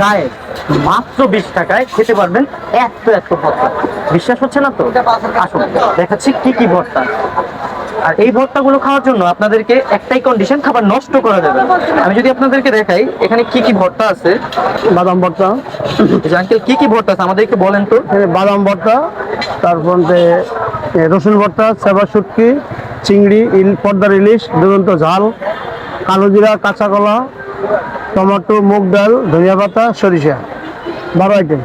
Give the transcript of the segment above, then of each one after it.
গায়ে মাত্র বিশ টাকায় খেতে পারবেন এত এত ভর্তা। বিশ্বাস হচ্ছে না তো? আসুন দেখাচ্ছি কি কি ভর্তা। আর এই ভর্তাগুলো খাওয়ার জন্য আপনাদেরকে একটাই কন্ডিশন খাবার নষ্ট করা যাবে আমি যদি আপনাদেরকে দেখাই এখানে কি কি ভর্তা আছে? বাদাম ভর্তা। আঙ্কেল কি কি ভর্তা আছে? আমাদেরকে বলেন তো। বাদাম ভর্তা তারপর রসুন ভর্তা সেবা শুটকি চিংড়ি ইল পর্দার ইলিশ দুরন্ত ঝাল কালো জিরা কাঁচা কলা টমেটো, মুগ ডাল, ধনিয়া পাতা, সরিষা। বারো আইটেম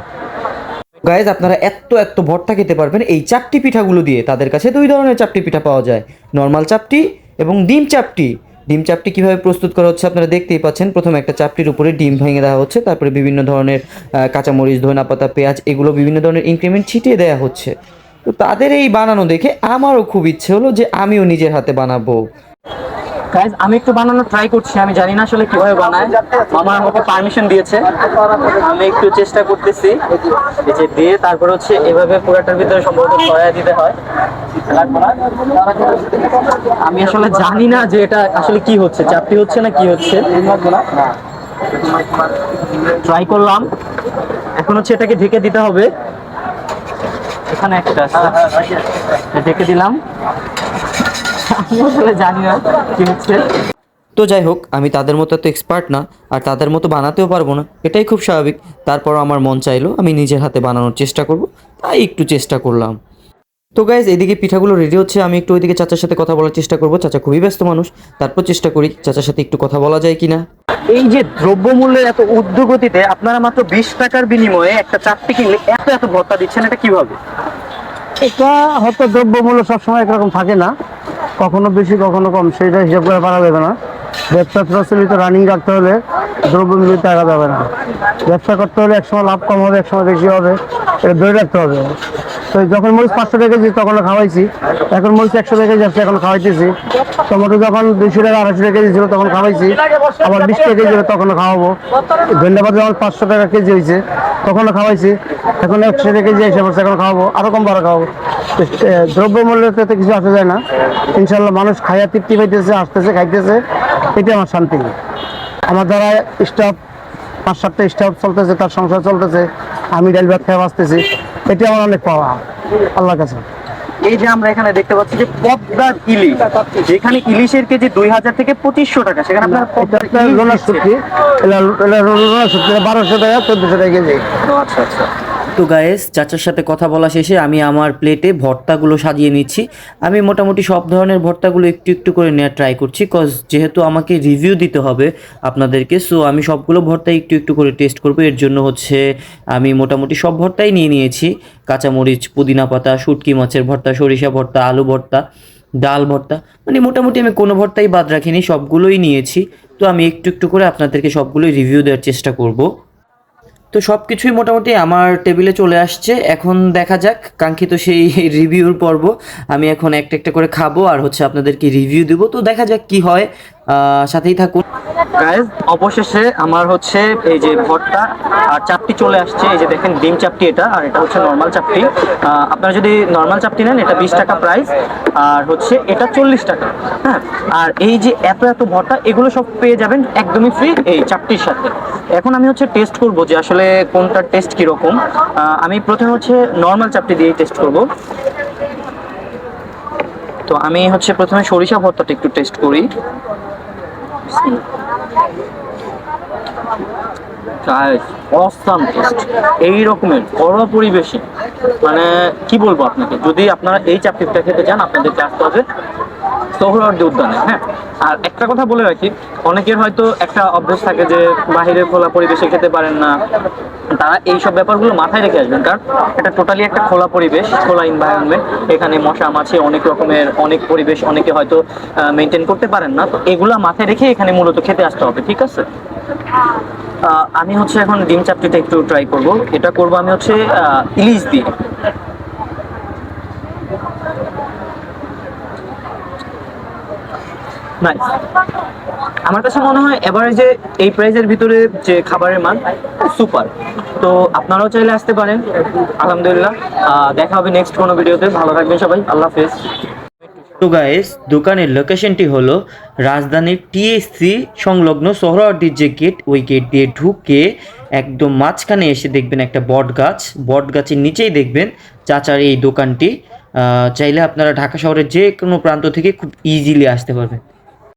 গাইজ আপনারা এত এত ভর্তা খেতে পারবেন এই চাপটি পিঠাগুলো দিয়ে। তাদের কাছে দুই ধরনের চাপটি পিঠা পাওয়া যায়। নর্মাল চাপটি এবং ডিম চাপটি। ডিম চাপটি কীভাবে প্রস্তুত করা হচ্ছে আপনারা দেখতেই পাচ্ছেন। প্রথমে একটা চাপটির উপরে ডিম ভেঙে দেওয়া হচ্ছে। তারপরে বিভিন্ন ধরনের কাঁচামরিচ ধনা পাতা পেঁয়াজ, এগুলো বিভিন্ন ধরনের ইনক্রিমেন্ট ছিটিয়ে দেওয়া হচ্ছে। তো তাদের এই বানানো দেখে আমারও খুব ইচ্ছে হলো যে আমিও নিজের হাতে বানাবো। গাইজ আমি একটু বানানোর ট্রাই করছি, আমি জানি না আসলে কীভাবে বানায়। মামা আমাকে পারমিশন দিয়েছে। আমি একটু চেষ্টা করতেছি। এই যে দিয়ে তারপর হচ্ছে এভাবে পুরাটার ভিতরে সম্ভবত সয়া দিতে হয়। আমি আসলে জানি না যে এটা আসলে কি হচ্ছে। চাপটি হচ্ছে না কি হচ্ছে? ট্রাই করলাম। এখন হচ্ছে এটাকে ঢেকে দিতে হবে। এখানে একটা আছে ঢেকে দিলাম। আমি আসলে জানি না কি হচ্ছে। তো যাই হোক আমি তাদের মতো এত এক্সপার্ট না আর তাদের মতো বানাতেও পারব না এটাই খুব স্বাভাবিক। তারপর আমার মন চাইলো আমি নিজের হাতে বানানোর চেষ্টা করব তাই একটু চেষ্টা করলাম। তো গাইজ এদিকে পিঠাগুলো রেডি হচ্ছে আমি একটু ওইদিকে চাচার সাথে কথা বলার চেষ্টা করব চাচা খুবই ব্যস্ত মানুষ তারপর চেষ্টা করি চাচার সাথে একটু কথা বলা যায় কিনা। এই যে দ্রব্যমূল্যের এত ঊর্ধ্বগতিতে আপনারা মাত্র বিশ টাকার বিনিময়ে একটা চারটি কিনলে এত এত ভত্তা দিচ্ছেন এটা কীভাবে? এটা হয়তো দ্রব্যমূল্য সবসময় একরকম থাকে না কখনো বেশি, কখনো কম সেটা হিসাব করে পারা যাবে না। ব্যবসা প্রচলিত রানিং রাখতে হলে দ্রব্যমূল্য টাকা যাবে না। ব্যবসা করতে হলে একসময় লাভ কম হবে, একসময় বেশি হবে। এটা ধরে রাখতে হবে। তো যখন মরিচ পাঁচশো টাকা কেজি তখন খাওয়াইছি। এখন মরিচ একশো টাকা কেজি এখন খাওয়াইতেছি। টমেটো যখন দুইশো টাকা, আড়াইশো টাকা কেজি ছিল, তখন খাওয়াইছি। আবার বিশ টাকা কেজি হলে তখনও খাওয়াবো। ধন্যবাদ যখন পাঁচশো টাকা কেজি হয়েছে। তখনও খাওয়াইছি, এখন একশো রেখে যে এসে পড়ছে, এখন খাওয়াবো আরও কম বারো খাওয়াবো। দ্রব্যমূল্যতে তো কিছু আসা যায় না। ইনশাল্লাহ মানুষ খাইয়া তৃপ্তি পাইতেছে আসতেছে খাইতেছে, এটা আমার শান্তি। আমার দ্বারা স্টাফ, পাঁচ সাতটা স্টাফ চলতেছে, তার সংসার চলতেছে, আমি ডাল ভাত খেয়ে বাঁচতেছি, এটা আমার অনেক পাওয়া আল্লাহ কাছে। এই যে আমরা এখানে দেখতে পাচ্ছি যে পদ্মার ইলিশ যেখানে ইলিশের কেজি দুই হাজার থেকে পঁচিশশো টাকা সেখানে আপনার পদ্মার লোনার শুটকি বারোশো টাকা চোদ্দশো টাকা কেজি। আচ্ছা আচ্ছা। তো গায়েস চাচার সাথে কথা বলা শেষে আমি আমার প্লেটে ভর্তাগুলো সাজিয়ে নিচ্ছি। আমি মোটামুটি সব ধরনের ভর্তাগুলো একটু একটু করে নেওয়ার ট্রাই করছি কজ যেহেতু আমাকে রিভিউ দিতে হবে আপনাদেরকে সো আমি সবগুলো ভর্তা একটু একটু করে টেস্ট করব। এর জন্য হচ্ছে আমি মোটামুটি সব ভর্তাই নিয়ে নিয়েছি। কাঁচামরিচ, পুদিনা পাতা, শুটকি মাছের ভর্তা, সরিষা ভর্তা, আলু ভর্তা, ডাল ভর্তা মানে মোটামুটি আমি কোনো ভর্তাই বাদ রাখিনি, সবগুলোই নিয়েছি। তো আমি একটু একটু করে আপনাদেরকে সবগুলোই রিভিউ দেওয়ার চেষ্টা করব। তো সব কিছুই মোটামুটি আমার টেবিলে চলে আসছে। এখন দেখা যাক, কাঙ্ক্ষিত সেই রিভিউর পর্ব। আমি এখন একটা একটা করে খাব আর হচ্ছে আপনাদেরকে রিভিউ দেবো। তো দেখা যাক কি হয়। সাথেই থাকুন। অবশেষে আমার হচ্ছে এই যে ভর্তা আর চাপটি চলে আসছে। এই যে দেখেন, ডিম চাপটি এটা, আর এটা হচ্ছে নর্মাল চাপটি। আপনারা যদি নর্মাল চাপটি নেন, এটা বিশ টাকা প্রাইস আর হচ্ছে এটা চল্লিশ টাকা। হ্যাঁ আর এই যে এত এত ভর্তা, এগুলো সব পেয়ে যাবেন একদমই ফ্রি এই চাপটির সাথে। এখন আমি হচ্ছে টেস্ট করব যে আসলে কোনটার টেস্ট কীরকম। আমি প্রথমে হচ্ছে নর্মাল চাপটি দিয়েই টেস্ট করব। তো আমি হচ্ছে প্রথমে সরিষা ভর্তাটা একটু টেস্ট করি। অসাম টেস্ট এই রকমের ঘরোয়া পরিবেশে। মানে কি বলব আপনাকে? যদি আপনারা এই চাকরিটা খেতে চান আপনাদেরকে আসতে হবে সোহরাওয়ার্দী উদ্যানে হ্যাঁ? আর একটা কথা বলে রাখি, অনেকের হয়তো একটা অভ্যাস থাকে যে বাইরে খোলা পরিবেশে খেতে পারেন না। তারা এই সব ব্যাপারগুলো মাথায় রেখে আসবেন, কারণ এটা টোটালি একটা খোলা পরিবেশ, খোলা এনভায়রনমেন্ট এখানে মশা, মাছি অনেক রকমের, অনেক পরিবেশ অনেকে হয়তো মেনটেন করতে পারেন না। তো এগুলা মাথায় রেখে এখানে মূলত খেতে আসতে হবে, ঠিক আছে? আমি হচ্ছে এখন ডিম চাপটিটা একটু ট্রাই করব। এটা করব আমি হচ্ছে ইলিশ দিয়ে। আমার কাছে মনে হয় এভারেজে এই প্রাইজের ভিতরে যে খাবারের মান সুপার তো আপনারাও চাইলে আসতে পারেন। আলহামদুলিল্লাহ। দেখা হবে নেক্সট কোনো ভিডিওতে ভালো থাকবেন সবাই। আল্লাহ হাফেজ। গাইস দোকানের লোকেশনটি হলো রাজধানীর টিএসসি সংলগ্ন সোহরাওয়ার্দীর যে গেট ওই গেট দিয়ে ঢুকে একদম মাঝখানে এসে দেখবেন একটা বট গাছ। বট গাছের নিচেই দেখবেন চাচার এই দোকানটি। চাইলে আপনারা ঢাকা শহরের যে কোনো প্রান্ত থেকে খুব ইজিলি আসতে পারবেন।